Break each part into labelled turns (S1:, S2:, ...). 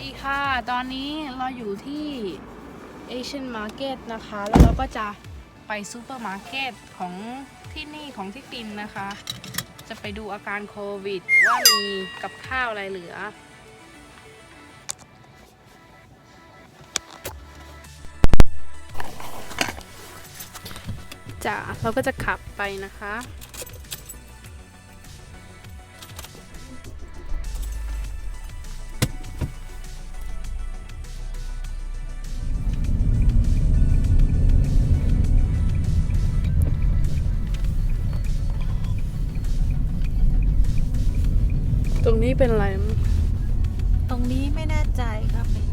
S1: ดีค่ะ ตอนนี้เราอยู่ที่ Asian Market นะคะ แล้วเราก็จะไปซูเปอร์มาร์เก็ตของที่นี่ของที่ปินนะคะ จะไปดูอาการโควิด ว่ามีกับข้าวอะไรเหลือ จะเราก็จะขับไปนะคะ นี้เป็นอะไร
S2: ตรงนี้ไม่แน่ใจครับเป็น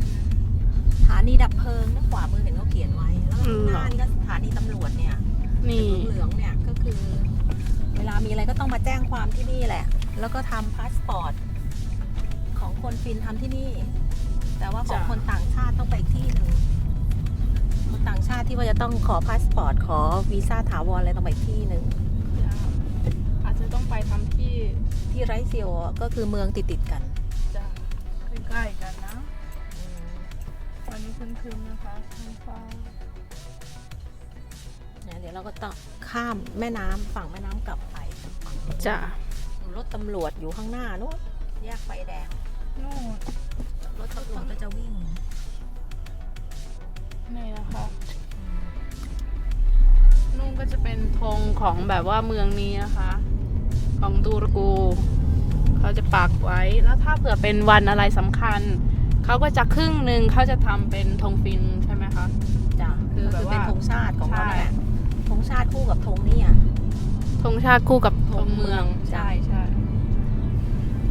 S2: สถานีดับเพลิงนะขวามือเห็นเขาเขียนไว้ แล้วก็ข้างหน้านี่ก็สถานีตำรวจเนี่ย
S1: นี่
S2: เหลืองๆเนี่ยก็คือ เวลามีอะไรก็ต้องมาแจ้งความที่นี่แหละ แล้วก็ทำพาสปอร์ตของคนฟินทำที่นี่ แต่ว่าของ
S1: จ้ะ
S2: คนต่างชาติต้องไปอีกที่หนึ่งคนต่างชาติที่ว่าจะต้องขอพาสปอร์ตขอวีซ่าถาวรอะไรต้องไปอีกที่หนึ่ง
S1: อาจจะต้องไปทำที่
S2: ที่ไรเซียวก็คือเมืองติดๆกัน
S1: จะใกล้ๆกันนะ วันนี้คืนๆนะคะท้องฟ้า
S2: เนี่ยเดี๋ยวเราก็ต้องข้ามแม่น้ำฝั่งแม่น้ำกลับไปฝั่งนู้น
S1: จะ
S2: รถตำรวจอยู่ข้างหน้านู้นแยกไฟแดง
S1: นู่น
S2: รถตำรวจก็จะวิ่ง
S1: นี่นะคะนู่นก็จะเป็นธงของแบบว่าเมืองนี้นะคะ ของตูรกู เขาจะปักไว้แล้วถ้าเผื่อเป็นวันอะไรสำคัญ เขาก็จะครึ่งหนึ่งเขาจะทำเป็นธงฟินใช่ไหมคะ
S2: จ้ะ
S1: คือแบบ
S2: เป็น
S1: ว่า
S2: ธงชาติของเรา
S1: ใช่
S2: แหละธงชาติคู่กับธงนี่อะ
S1: ธงชาติคู่กับธ
S2: ธ
S1: ง
S2: งเมื
S1: เมือ
S2: องง
S1: ใช่ใช่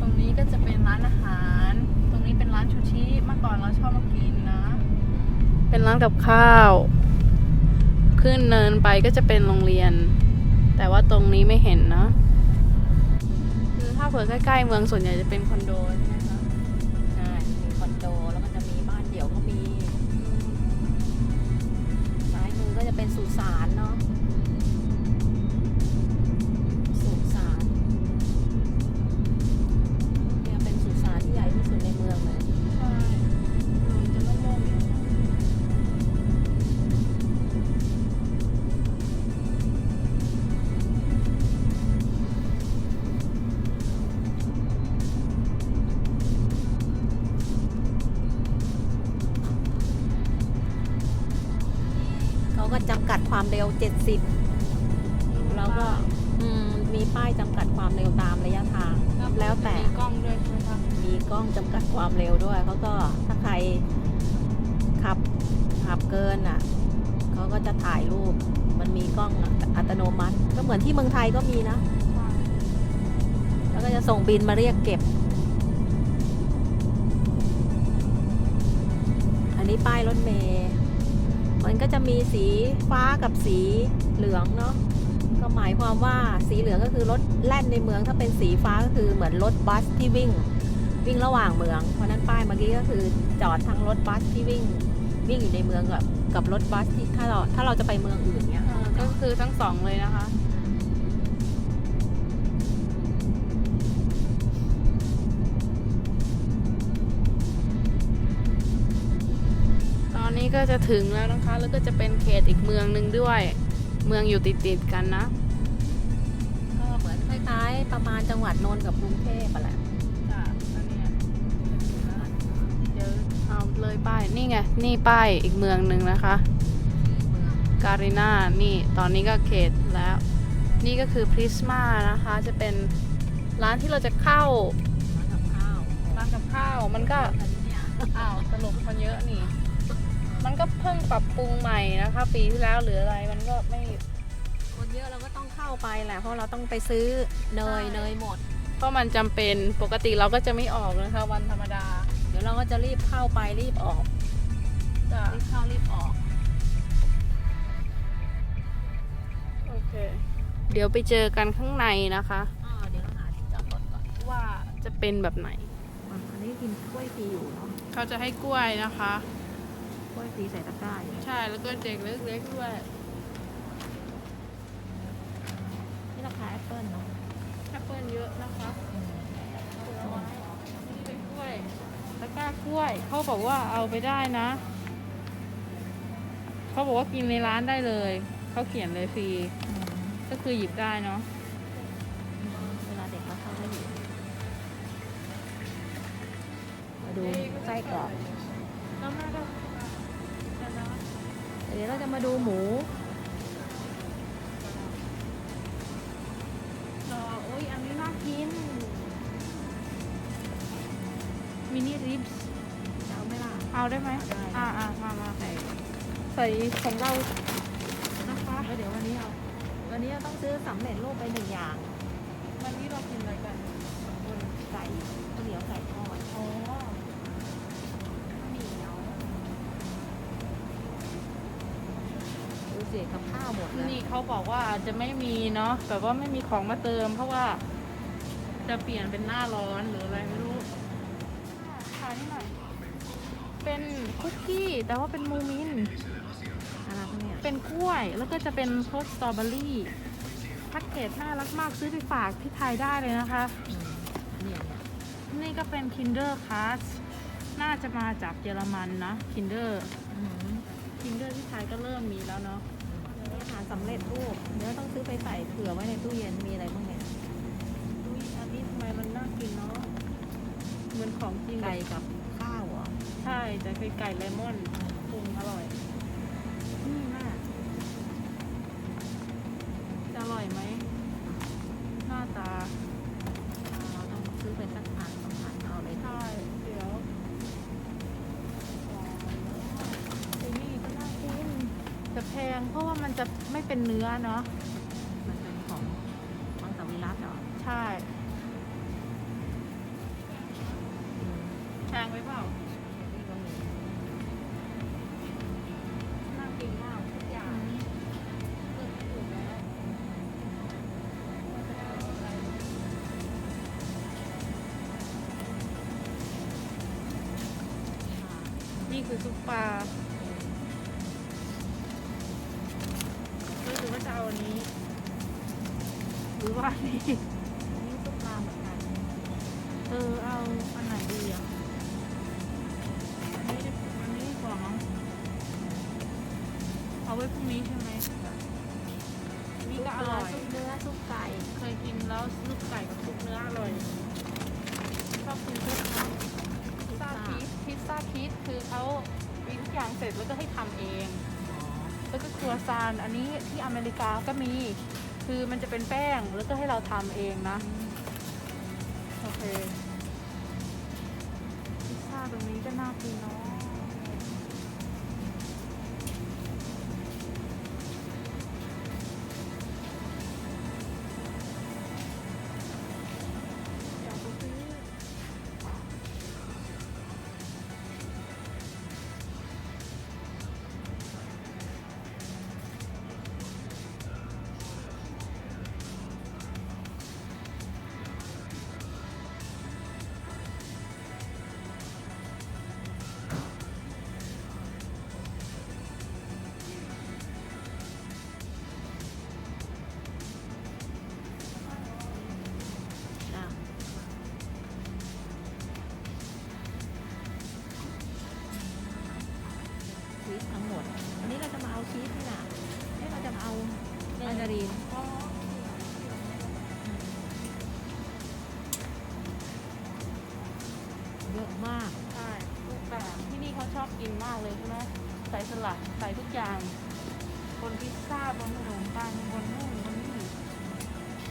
S1: ตรงนี้ก็จะเป็นร้านอาหาร ตรงนี้เป็นร้านชูชิเมื่อก่อนเราชอบมากินนะ เป็นร้านกับข้าว ขึ้นเนินไปก็จะเป็นโรงเรียน แต่ว่าตรงนี้ไม่เห็นนะคือ ถ้าเผื่อใกล้ๆเมืองส่วนใหญ่จะเป็นคอนโดใช่ไหมคะ
S2: ใช่มีคอนโดแล้วมันจะมีบ้านเดี่ยวก็มี ซ้ายมือก็จะเป็นสุสานเนาะำกัดความเร็ว 70 แล้วก็อืมมีป้ายจำกัดความเร็วตามระยะทาง แล้วแต่
S1: มีกล้องด้วยใช่ไหมคะ
S2: มีกล้องจำกัดความเร็วด้วยเขาก็ถ้าใครขับขับเกินอะเขาก็จะถ่ายรูป มันมีกล้องอัตโนมัติ ก็เหมือนที่เมืองไทยก็มีนะ
S1: ใช่
S2: แล้วก็จะส่งบินมาเรียกเก็บ อันนี้ป้ายรถเมย์ มันก็จะมีสีฟ้ากับสีเหลืองเนาะก็หมายความว่าสีเหลืองก็คือรถแล่นในเมืองถ้าเป็นสีฟ้าก็คือเหมือนรถบัสที่วิ่ง วิ่งระหว่างเมือง เพราะฉะนั้นป้ายเมื่อกี้ก็คือจอดทั้งรถบัสที่วิ่ง วิ่งอยู่ในเมืองกับกับรถบัสที่ถ้าเราถ้าเราจะไปเมืองอื่นเนี่ย
S1: อ่าก็คือทั้งสองเลยนะคะ นนี้ก็จะถึงแล้วนะคะ แล้วก็จะเป็นเขตอีกเมืองหนึ่งด้วย เมืองอยู่ติดๆกันนะ
S2: ก็เหมือนคล้ายๆ ประมาณจังหวัดนนท์กับกรุงเทพอะแหละ
S1: จ้ะอันเนี้ยเดี๋ยวเอาเลยป้าย นี่ไง นี่ป้ายอีกเมืองหนึ่งนะคะ การีนานี่ ตอนนี้ก็เขตแล้ว นี่ก็คือพริสมานะคะ จะเป็นร้านที่เราจะเข้า
S2: ร้านกับข้าว
S1: ร้านกับข้าว มันก็
S2: อันนี้เนี่ย
S1: อ้าวสรุปมันเยอะนี่ มันก็เพิ่งปรับปรุงใหม่นะคะ ปีที่แล้วหรืออะไรมันก็ไม่
S2: คนเยอะเราก็ต้องเข้าไปแหละเพราะเราต้องไปซื้อเนย
S1: ใช่
S2: เนยหมด
S1: เพราะมันจำเป็นปกติเราก็จะไม่ออกนะคะ วันธรรมดา
S2: เดี๋ยวเราก็จะรีบเข้าไปรีบออก
S1: จะ
S2: รีบเข้ารีบออก
S1: โอเค เดี๋ยวไปเจอกันข้างในนะคะ
S2: อ่าเดี๋ยวเราหาที่จอดรถก่อน
S1: ว่าจะเป็นแบบไหน
S2: อะอันนี้กินกล้วยฟรีอยู่เนาะ
S1: เขาจะให้กล้วยนะคะ
S2: กล้วยฟรีใส่ตะกร้าอยู่
S1: ใช่ แล้วก็เด็กเล็กๆด้วย
S2: นี่ราคาแอปเปิลเนาะ
S1: แอปเปิลเยอะนะคะผลไม้นี่เป็นกล้วย
S2: ก็
S1: ตะกร้ากล้วย เขาบอกว่าเอาไปได้นะ เขาบอกว่ากินในร้านได้เลย เขาเขียนเลยฟรี ก็คือหยิบได้เนาะ
S2: เวลาเด็กมาเข้าไม่อยู่มาดูไส้กรอก
S1: แล้วแม่ก็
S2: เดี๋ยวเราจะมาดูหมู
S1: รอโอ้ยอันนี้น่ากิน มินิริบส์
S2: จะเอาไหม่ล่ะ
S1: เอาได้ไหม
S2: ได้
S1: อ่าอ่ามามา
S2: ใส่
S1: ใส่ของเรานะคะ
S2: แล้วเดี๋ยววันนี้เอาวันนี้เราต้องซื้อสำเร็จรูปไปหนึ่งอย่าง
S1: วันนี้เรากินอะไรกัน
S2: บนไก่ข้าวเหนียวไก่ท ดูสิกับข้าวหมด
S1: ที่
S2: เลย
S1: นี่เขาบอกว่าอาจจะไม่มีเนาะแบบว่าไม่มีของมาเติม เพราะว่า จะเปลี่ยนเป็นหน้าร้อนหรืออะไรไม่รู้ขายนี่หน่อยเป็นคุกกี้แต่ว่าเป็นมูมิน
S2: อะไรพวกเนี้ย
S1: เป็นกล้วยแล้วก็จะเป็นรสสตรอเบอรี่แพ็กเกจน่ารักมากซื้อไปฝากที่ไทยได้เลยนะคะ
S2: อืมเนี่ยเนี่ย
S1: นี่ก็เป็น Kinder c a s น่าจะมาจากเยอรมันนะ Kinder
S2: อืม
S1: Kinder ที่ไทยก็เริ่มมีแล้วเนาะ
S2: นี่ อาหารสำเร็จรูปเดี๋ยวต้องซื้อไปใส่เผื่อไว้ในตู้เย็นมีอะไรบ้างเนี่ย
S1: อุ้ยอันนี้ทำไมมันน่ากินเนาะเหมือนของจริง
S2: ไก่กับข้าวเหรอ
S1: ใช่แต่คือไก่เลมอนปรุงอร่อย
S2: เพ
S1: ราะว่ามันจะไม่เป็นเนื้อเนาะ
S2: มันเป็นของมังสวิรัตเหรอ
S1: ใช่
S2: อืม
S1: แพงไปเปล่า
S2: นี่ก็มี
S1: น่ากินม อว่าอันนี้อันนี้
S2: ซุปปลาเหมือนกัน
S1: เออเอาอันไหนดีอะอันนี้ดีอันนี้ดีกว่ามั้งเอาไว้พรุ่งนี้ใช่ไหมนี่ก็อร่อย
S2: ซุปเนื้อซุปไก่
S1: เคยกินแล้วซุปไก่กับซุปเนื้ออร่อยชอบกินซุปนะพิซซ่าพีชพิซซ่าพีชคือเขามีทุกอย่างเสร็จแล้วก็ให้ทำเอง แล้วก็ครัวซานอันนี้ที่อเมริกาก็มี คือมันจะเป็นแป้งแล้วก็ให้เราทำเองนะ โอเคพิซซ่าตรงนี้ก็น่ากินเนาะ
S2: ชีสนี่แหละเอ้ยเราจะมาเอามาการีน
S1: อ๋อ
S2: เยอะมาก
S1: ใช่รูปแบบที่นี่เขาชอบกินมากเลยใช่ไหมใส่สลัดใส่ทุกอย่าง บนพิซซ่าบนขนมปังบนนู่นบนนี่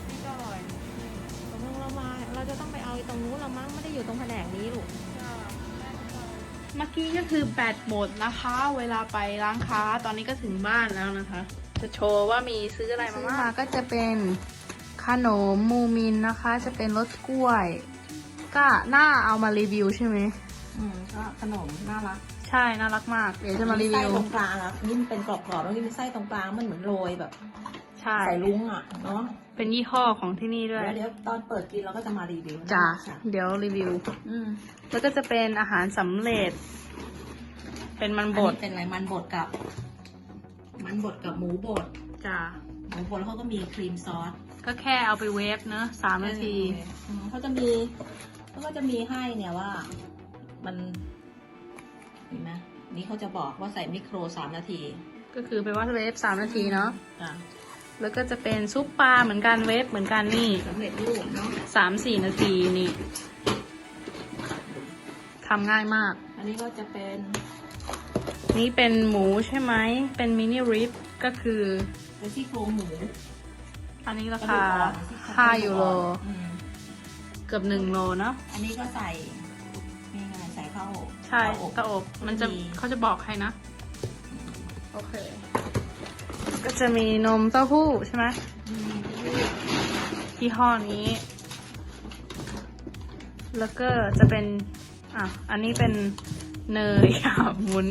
S1: นี่ก็อร่อยนี่
S2: ตกลงเรามา เราจะต้องไปเอาตรงนู้นเรามั้งไม่ได้อยู่ตรงแผนกนี้ลูก
S1: เมื่อกี้ก็คือแบตหมดนะคะ เวลาไปร้านค้าตอนนี้ก็ถึงบ้านแล้วนะคะ จะโชว์ว่ามีซื้ออะไรมาบ้างก็จะเป็นขนมมูมินนะคะ จะเป็นรสกล้วย ก็น่าเอามารีวิวใช่ไหม
S2: อืมก็ขนมน่ารัก
S1: ใช่น่ารักมาก เดี๋ยวจะมารีวิ
S2: ไส้
S1: ว
S2: ตรงกลางอะนี่มันเป็นกรอบๆแล้วนี่มีไส้ตรงกลางมันเหมือนโรยแบบ
S1: ใช่
S2: ใส่ลุงอะเนาะ
S1: เป็นยี่ห้อของที่นี่ด้วย
S2: เดี๋ยวเดี๋ยวตอนเปิดกินเราก็จะมารีวิวนะ
S1: จ้ะ
S2: ค่ะ
S1: เดี๋ยวรีวิว
S2: อืม
S1: แล้วก็จะเป็นอาหารสำเร็จ เป็นมันบ
S2: อัน
S1: ด
S2: นี้เป็นอะไรมันบดกับ มันบดกับหมูบด
S1: จ้ะ
S2: หมูบดแล้วเขาก็มีครีมซอส
S1: ก็แค่เอาไปเวฟเนอะสามนาที
S2: อืมเขาจะมีเขาก็จะมีให้เนี่ยว่า มันเห็นไหมนี่เขาจะบอกว่าใส่มิโครสามนาที
S1: ก็คือไปว่าเวฟสามนาทีเนาะ
S2: จ้ะ
S1: แล้วก็จะเป็นซุปปลาเหมือนกันเวฟเหมือนกันนี่
S2: สำเร็จรูปเนาะ
S1: สามสี่นาทีนี่ทำง่ายมาก
S2: อันนี้ก็จะเป็น
S1: นี่เป็นหมูใช่ไหม เป็นมินิริบก็คือ
S2: เป็นซี่โครงหมู
S1: อันนี้ราก
S2: ระดู
S1: คาก
S2: อ่อนซี่โครง
S1: ห้ายูโร
S2: อืม
S1: เกือบหนึ่งโลเนาะ
S2: อันนี้ก็ใส่นี่ไงใส่ข้าว
S1: ใช่
S2: ข้าวอบ
S1: เตาอบมันจะ
S2: มี
S1: เขาจะบอกให้นะ โอเค ก็จะมีนมเต้าหู้ใช่ไหม
S2: อืม
S1: ยี่ห้อนี้ แล้วก็จะเป็น อะ อันนี้เป็นเนยค่ะหมุน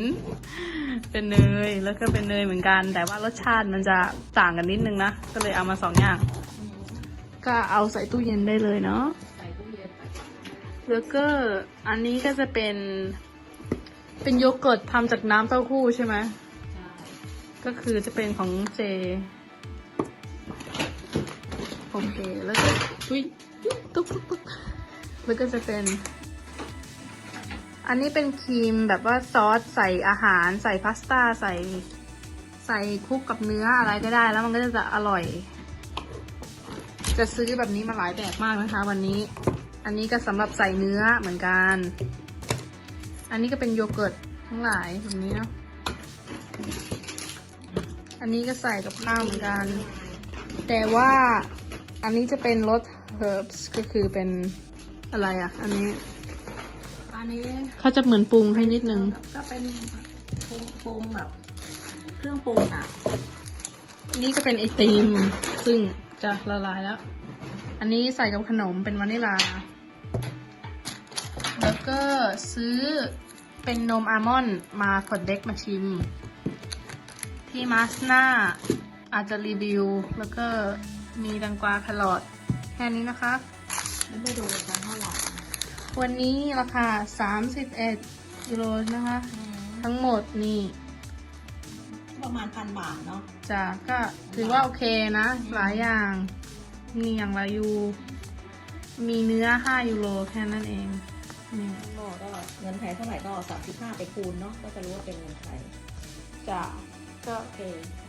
S1: เป็นเนย แล้วก็เป็นเนยเหมือนกัน แต่ว่ารสชาติมันจะต่างกันนิดนึงนะ ก็เลยเอามาสองอย่าง ก็เอาใส่ตู้เย็นได้เลยเนาะ
S2: ใส่ตู้เย็น
S1: แล้วก็อันนี้ก็จะเป็น เป็นโยเกิร์ตทำจากน้ำเต้าหู้ใช่ไหม ก็คือจะเป็นของเจ โอเค แล้วก็อุ้ยตุ๊กตุ๊กตุ๊กแล้วก็จะเป็น อันนี้เป็นครีมแบบว่าซอสใส่อาหารใส่พาสต้าใส่ ใส่คลุกกับเนื้ออะไรก็ได้ แล้วมันก็จะอร่อย จะซื้อแบบนี้มาหลายแบบมากนะคะ วันนี้ อันนี้ก็สำหรับใส่เนื้อเหมือนกัน อันนี้ก็เป็นโยเกิร์ตทั้งหลายแบบนี้เนาะ อันนี้ก็ใส่กับข้าวเหมือนกัน แต่ว่าอันนี้จะเป็นรส herbs ก็คือเป็นอะไรอะอันนี้
S2: อันนี้
S1: เขาจะเหมือนปรุงให้นิดนึง
S2: ก็เป็นปรุงปรุงแบบ เครื่องปรุงอะ
S1: นี่ก็เป็นไอติม ซึ่งจะละลายแล้ว อันนี้ใส่กับขนมเป็นวานิลา แล้วก็ซื้อเป็นนมอัลมอนด์มาขดเด็กมาชิม ที่มาสนาอาจจะรีวิว แล้วก็มีดังกวาแครอทแค่นี้นะคะ
S2: ไม่ได้ดูกันเท่าไหร่
S1: วันนี้ราคา 31ยูโรนะคะ
S2: อืม
S1: ทั้งหมดนี่
S2: ประมาณพันบาทเนาะ
S1: จ้ะก็ถือว่าโอเคนะ หลายอย่าง มีอย่างละยู มีเนื้อ 5 ยูโรแค่นั้นเองนี่
S2: ทั้งหมดก็เงินไทยเท่าไหร่ก็สามสิบห้าไปคูณเนาะก็จะรู้ว่าเป็นเงินไทย
S1: จ้ะ ก็
S2: โอเค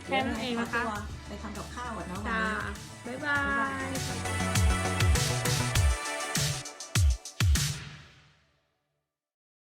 S1: แค่นั้นเองนะคะ
S2: ดี๋ยวราไปทำกับข้าวอะเนาะวัน
S1: จ้า
S2: นี้
S1: บ๊ายบาย